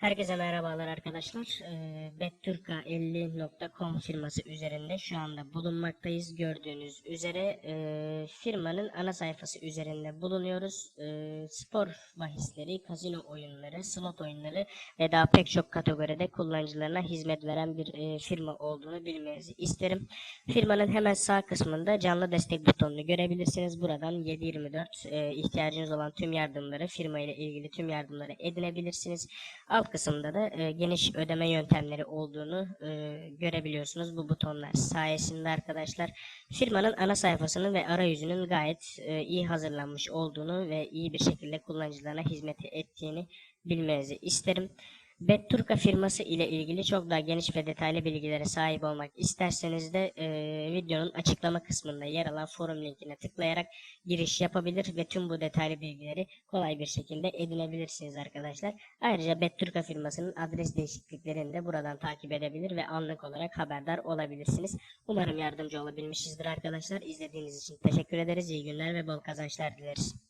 Herkese merhabalar arkadaşlar. Ee, Betturka50.com firması üzerinde şu anda bulunmaktayız. Gördüğünüz üzere e, firmanın ana sayfası üzerinde bulunuyoruz. E, spor bahisleri, kazino oyunları, slot oyunları ve daha pek çok kategoride kullanıcılarına hizmet veren bir e, firma olduğunu bilmenizi isterim. Firmanın hemen sağ kısmında canlı destek butonunu görebilirsiniz. Buradan 7/24 e, ihtiyacınız olan tüm yardımları, firma ile ilgili tüm yardımları edinebilirsiniz. Alt kısımda da e, geniş ödeme yöntemleri olduğunu e, görebiliyorsunuz bu butonlar sayesinde arkadaşlar. Firmanın ana sayfasının ve arayüzünün gayet e, iyi hazırlanmış olduğunu ve iyi bir şekilde kullanıcılarına hizmet ettiğini bilmenizi isterim. Betturka firması ile ilgili çok daha geniş ve detaylı bilgilere sahip olmak isterseniz de e, videonun açıklama kısmında yer alan forum linkine tıklayarak giriş yapabilir ve tüm bu detaylı bilgileri kolay bir şekilde edinebilirsiniz arkadaşlar. Ayrıca Betturka firmasının adres değişikliklerini de buradan takip edebilir ve anlık olarak haberdar olabilirsiniz. Umarım yardımcı olabilmişizdir arkadaşlar. İzlediğiniz için teşekkür ederiz. İyi günler ve bol kazançlar dileriz.